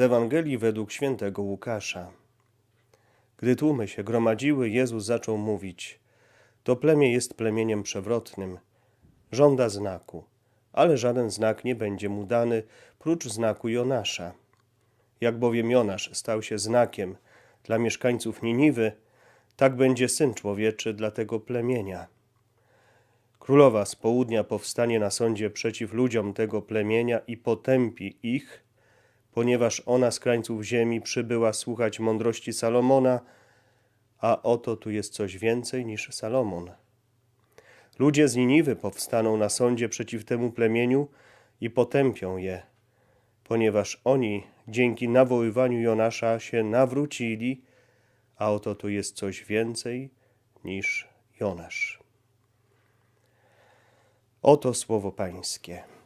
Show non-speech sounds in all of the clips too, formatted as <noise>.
Z Ewangelii według świętego Łukasza. Gdy tłumy się gromadziły, Jezus zaczął mówić: To plemię jest plemieniem przewrotnym, żąda znaku, ale żaden znak nie będzie mu dany, prócz znaku Jonasza. Jak bowiem Jonasz stał się znakiem dla mieszkańców Niniwy, tak będzie syn człowieczy dla tego plemienia. Królowa z południa powstanie na sądzie przeciw ludziom tego plemienia i potępi ich, ponieważ ona z krańców ziemi przybyła słuchać mądrości Salomona, a oto tu jest coś więcej niż Salomon. Ludzie z Niniwy powstaną na sądzie przeciw temu plemieniu i potępią je, ponieważ oni dzięki nawoływaniu Jonasza się nawrócili, a oto tu jest coś więcej niż Jonasz. Oto słowo Pańskie.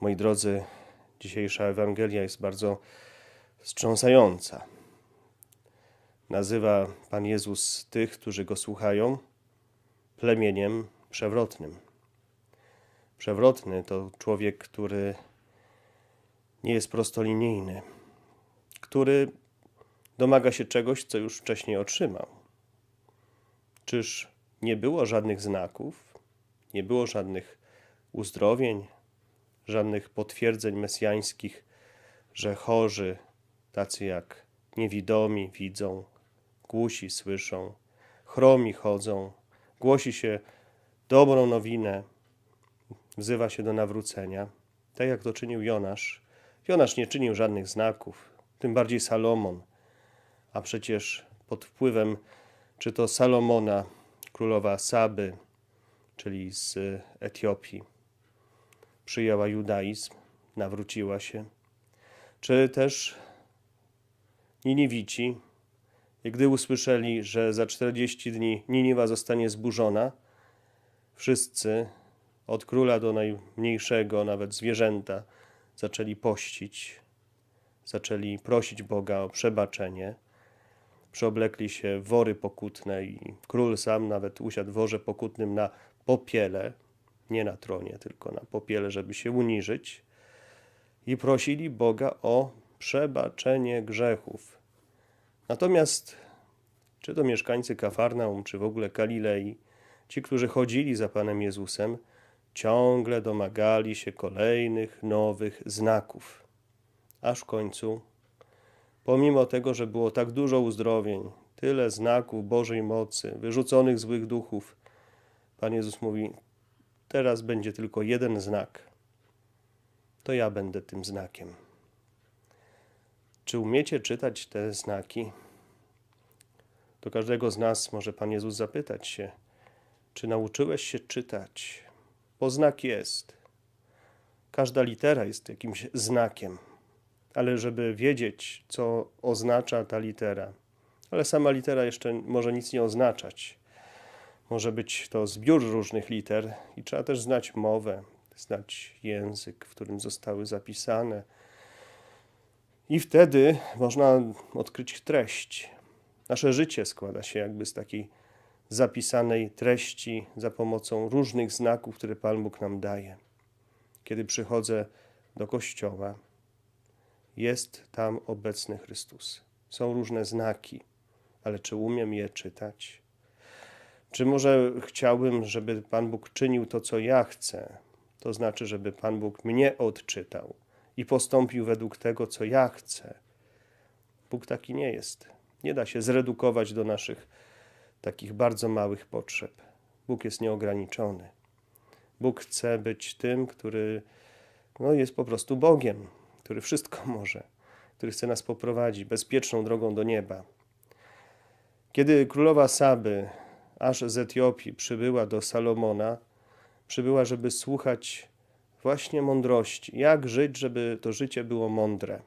Moi drodzy, dzisiejsza Ewangelia jest bardzo wstrząsająca. Nazywa Pan Jezus tych, którzy go słuchają, plemieniem przewrotnym. Przewrotny to człowiek, który nie jest prostolinijny, który domaga się czegoś, co już wcześniej otrzymał. Czyż nie było żadnych znaków, nie było żadnych uzdrowień, żadnych potwierdzeń mesjańskich, że chorzy, tacy jak niewidomi, widzą, głusi słyszą, chromi chodzą, głosi się dobrą nowinę, wzywa się do nawrócenia, tak jak to czynił Jonasz. Jonasz nie czynił żadnych znaków, tym bardziej Salomon, a przecież pod wpływem czy to Salomona, królowa Saby, czyli z Etiopii, przyjęła judaizm, nawróciła się, czy też Niniwici, gdy usłyszeli, że za 40 dni Niniwa zostanie zburzona, wszyscy, od króla do najmniejszego, nawet zwierzęta, zaczęli pościć, zaczęli prosić Boga o przebaczenie. Przeoblekli się wory pokutne i król sam nawet usiadł w worze pokutnym na popiele, nie na tronie, tylko na popiele, żeby się uniżyć. I prosili Boga o przebaczenie grzechów. Natomiast czy to mieszkańcy Kafarnaum, czy w ogóle Galilei, ci, którzy chodzili za Panem Jezusem, ciągle domagali się kolejnych nowych znaków. Aż w końcu, pomimo tego, że było tak dużo uzdrowień, tyle znaków Bożej mocy, wyrzuconych złych duchów, Pan Jezus mówi: Teraz będzie tylko jeden znak. To ja będę tym znakiem. Czy umiecie czytać te znaki? Do każdego z nas może Pan Jezus zapytać się, czy nauczyłeś się czytać? Bo znak jest. Każda litera jest jakimś znakiem, ale żeby wiedzieć, co oznacza ta litera, ale sama litera jeszcze może nic nie oznaczać. Może być to zbiór różnych liter i trzeba też znać mowę, znać język, w którym zostały zapisane. I wtedy można odkryć treść. Nasze życie składa się jakby z takiej zapisanej treści za pomocą różnych znaków, które Pan Bóg nam daje. Kiedy przychodzę do kościoła, jest tam obecny Chrystus. Są różne znaki, ale czy umiem je czytać? Czy może chciałbym, żeby Pan Bóg czynił to, co ja chcę? To znaczy, żeby Pan Bóg mnie odczytał i postąpił według tego, co ja chcę. Bóg taki nie jest. Nie da się zredukować do naszych takich bardzo małych potrzeb. Bóg jest nieograniczony. Bóg chce być tym, który no, jest po prostu Bogiem, który wszystko <laughs> może, który chce nas poprowadzić bezpieczną drogą do nieba. Kiedy królowa Saby aż z Etiopii przybyła do Salomona, przybyła, żeby słuchać właśnie mądrości, jak żyć, żeby to życie było mądre.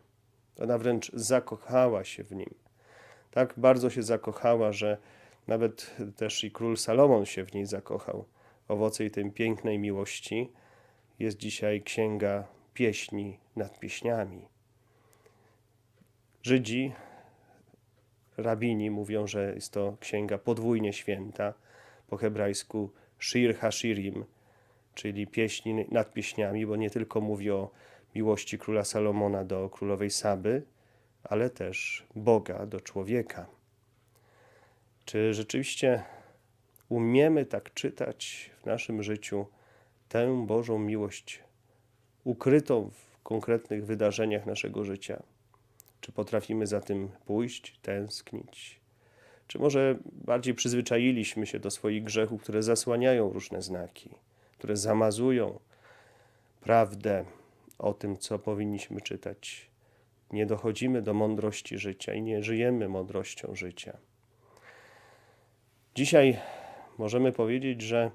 Ona wręcz zakochała się w nim. Tak bardzo się zakochała, że nawet też i król Salomon się w niej zakochał. Owoce tej pięknej miłości jest dzisiaj księga pieśni nad pieśniami. Żydzi rabini mówią, że jest to księga podwójnie święta, po hebrajsku Shir Hashirim, czyli pieśni nad pieśniami, bo nie tylko mówi o miłości króla Salomona do królowej Saby, ale też Boga do człowieka. Czy rzeczywiście umiemy tak czytać w naszym życiu tę Bożą miłość ukrytą w konkretnych wydarzeniach naszego życia? Czy potrafimy za tym pójść, tęsknić? Czy może bardziej przyzwyczailiśmy się do swoich grzechów, które zasłaniają różne znaki, które zamazują prawdę o tym, co powinniśmy czytać? Nie dochodzimy do mądrości życia i nie żyjemy mądrością życia. Dzisiaj możemy powiedzieć, że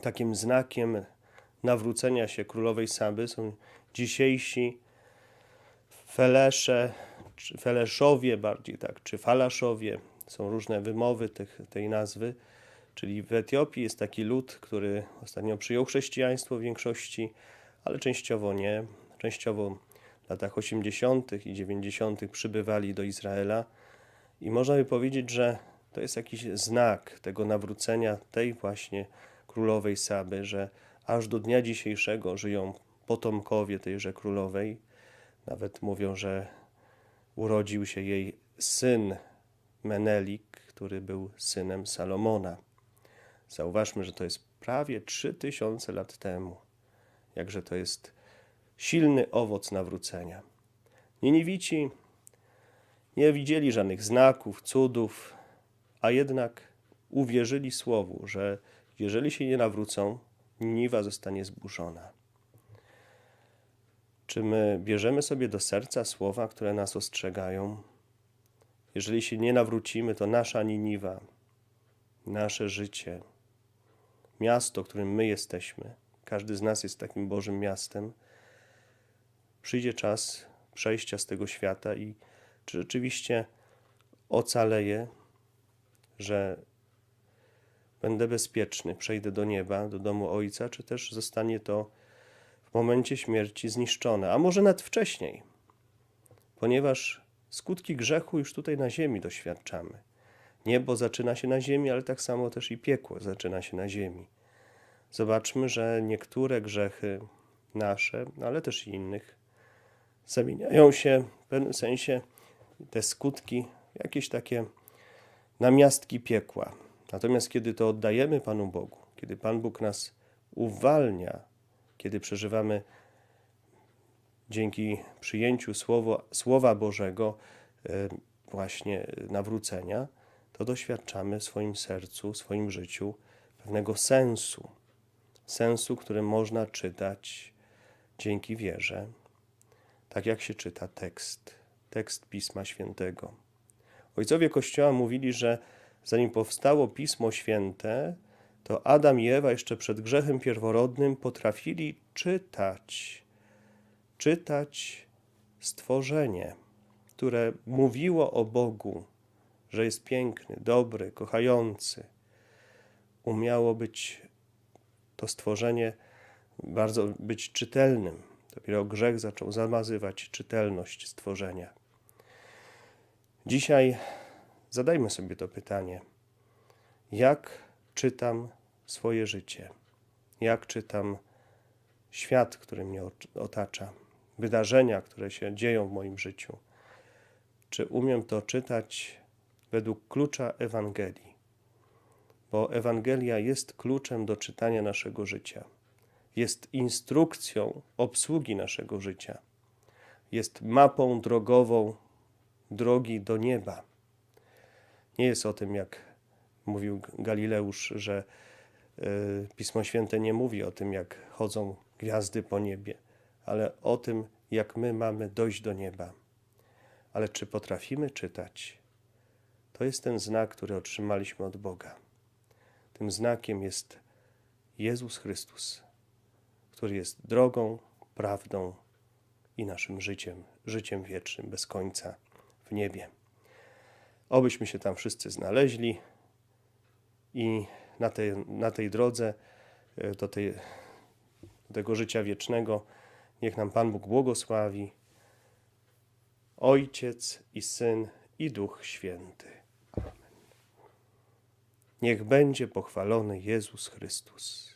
takim znakiem nawrócenia się królowej Saby są dzisiejsi Felesze, czy Feleszowie bardziej tak, czy Falaszowie. Są różne wymowy tych, tej nazwy. Czyli w Etiopii jest taki lud, który ostatnio przyjął chrześcijaństwo w większości, ale częściowo nie. Częściowo w latach 80. i 90. przybywali do Izraela. I można by powiedzieć, że to jest jakiś znak tego nawrócenia tej właśnie królowej Saby, że aż do dnia dzisiejszego żyją potomkowie tejże królowej. Nawet mówią, że urodził się jej syn Menelik, który był synem Salomona. Zauważmy, że to jest prawie 3000 lat temu. Jakże to jest silny owoc nawrócenia. Nieniwici nie widzieli żadnych znaków, cudów, a jednak uwierzyli słowu, że jeżeli się nie nawrócą, Niniwa zostanie zburzona. Czy my bierzemy sobie do serca słowa, które nas ostrzegają? Jeżeli się nie nawrócimy, to nasza Niniwa, nasze życie, miasto, którym my jesteśmy, każdy z nas jest takim Bożym miastem, przyjdzie czas przejścia z tego świata i czy rzeczywiście ocaleje, że będę bezpieczny, przejdę do nieba, do domu Ojca, czy też zostanie to w momencie śmierci zniszczone, a może nawet wcześniej, ponieważ skutki grzechu już tutaj na ziemi doświadczamy. Niebo zaczyna się na ziemi, ale tak samo też i piekło zaczyna się na ziemi. Zobaczmy, że niektóre grzechy nasze, ale też i innych, zamieniają się w pewnym sensie te skutki, jakieś takie namiastki piekła. Natomiast kiedy to oddajemy Panu Bogu, kiedy Pan Bóg nas uwalnia, kiedy przeżywamy dzięki przyjęciu słowo, Słowa Bożego e, właśnie nawrócenia, to doświadczamy w swoim sercu, w swoim życiu pewnego sensu. Sensu, który można czytać dzięki wierze, tak jak się czyta tekst, tekst Pisma Świętego. Ojcowie Kościoła mówili, że zanim powstało Pismo Święte, to Adam i Ewa jeszcze przed grzechem pierworodnym potrafili czytać, czytać stworzenie, które mówiło o Bogu, że jest piękny, dobry, kochający. Umiało być to stworzenie bardzo być czytelnym. Dopiero grzech zaczął zamazywać czytelność stworzenia. Dzisiaj zadajmy sobie to pytanie: jak czytam swoje życie? Jak czytam świat, który mnie otacza? Wydarzenia, które się dzieją w moim życiu? Czy umiem to czytać według klucza Ewangelii? Bo Ewangelia jest kluczem do czytania naszego życia. Jest instrukcją obsługi naszego życia. Jest mapą drogową drogi do nieba. Nie jest o tym, jak mówił Galileusz, że e, Pismo Święte nie mówi o tym, jak chodzą gwiazdy po niebie, ale o tym, jak my mamy dojść do nieba. Ale czy potrafimy czytać? To jest ten znak, który otrzymaliśmy od Boga. Tym znakiem jest Jezus Chrystus, który jest drogą, prawdą i naszym życiem, życiem wiecznym, bez końca w niebie. Obyśmy się tam wszyscy znaleźli i na tej, na tej drodze e, do, tej, do tego życia wiecznego niech nam Pan Bóg błogosławi. Ojciec i Syn i Duch Święty. Amen. Niech będzie pochwalony Jezus Chrystus.